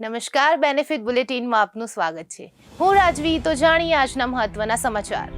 નમસ્કાર બેનિફિટ બુલેટિનમાં આપનું સ્વાગત છે. હું રાજવી, તો જાણીએ આજના મહત્વના સમાચાર.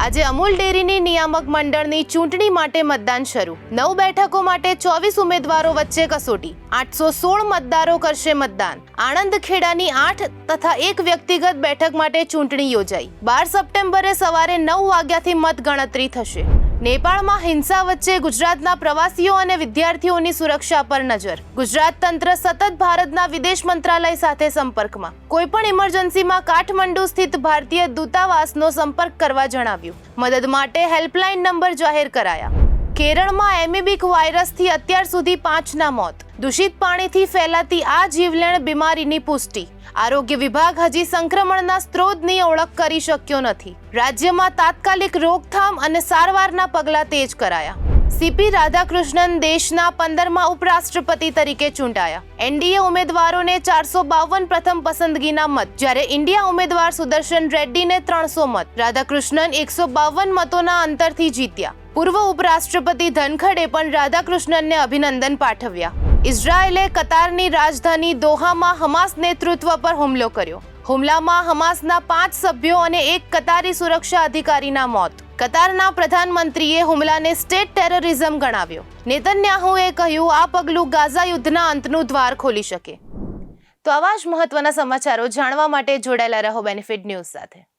આજે અમૂલ ડેરીની નિયામક મંડળની ચૂંટણી માટે મતદાન શરૂ. નવ બેઠકો માટે ચોવીસ ઉમેદવારો વચ્ચે કસોટી. આઠસો સોળ મતદારો કરશે મતદાન. આણંદ ખેડાની આઠ તથા એક વ્યક્તિગત બેઠક માટે ચૂંટણી યોજાઈ. બાર સપ્ટેમ્બરે સવારે નવ વાગ્યાથી મતગણતરી થશે. નેપાળમાં હિંસા વચ્ચે ગુજરાતના પ્રવાસીઓ અને વિદ્યાર્થીઓની સુરક્ષા પર નજર. ગુજરાત તંત્ર સતત ભારતના વિદેશ મંત્રાલય સાથે સંપર્કમાં. કોઈપણ ઇમરજન્સીમાં કાઠમંડુ સ્થિત ભારતીય દૂતાવાસનો સંપર્ક કરવા જણાવ્યું. મદદ માટે હેલ્પલાઇન નંબર જાહેર કરાયા. કેરળમાં એમિબિક વાયરસથી અત્યાર સુધી પાંચના મોત. દૂષિત પાણીથી ફેલાતી આ જીવલેણ બીમારીની પુષ્ટિ. આરોગ્ય વિભાગ હજી સંક્રમણના સ્ત્રોતની ઓળખ કરી શક્યો નથી. રાજ્યમાં તાત્કાલિક રોકથામ અને સારવારના પગલાં તેજ કરાયા. સીપી રાધાકૃષ્ણન દેશના પંદરમાં ઉપરાષ્ટ્રપતિ તરીકે ચૂંટાયા. એનડીએ ઉમેદવારોને ચારસો બાવન પ્રથમ પસંદગીના મત, જ્યારે ઇન્ડિયા ઉમેદવાર સુદર્શન રેડ્ડીને ત્રણસો મત, રાધાકૃષ્ણન એકસો બાવન મતોના અંતરથી જીત્યા. પૂર્વ ઉપરાષ્ટ્રપતિ ધનખડે પણ રાધાકૃષ્ણનને અભિનંદન પાઠવ્યા. ઇઝરાયેલે કતારની રાજધાની દોહામાં હમાસ નેતૃત્વ પર હુમલો કર્યો. હુમલામાં હમાસના પાંચ સભ્યો અને એક કતારી સુરક્ષા અધિકારીના મોત. કતારના પ્રધાનમંત્રીએ હુમલાને સ્ટેટ ટેરરિઝમ ગણાવ્યો. નેતન્યાહુએ કહ્યું, આ પગલું ગાઝા યુદ્ધના અંતનું દ્વાર ખોલી શકે. તો આવા જ મહત્વના સમાચારો જાણવા માટે જોડાયેલા રહો બેનિફિટ ન્યૂઝ સાથે.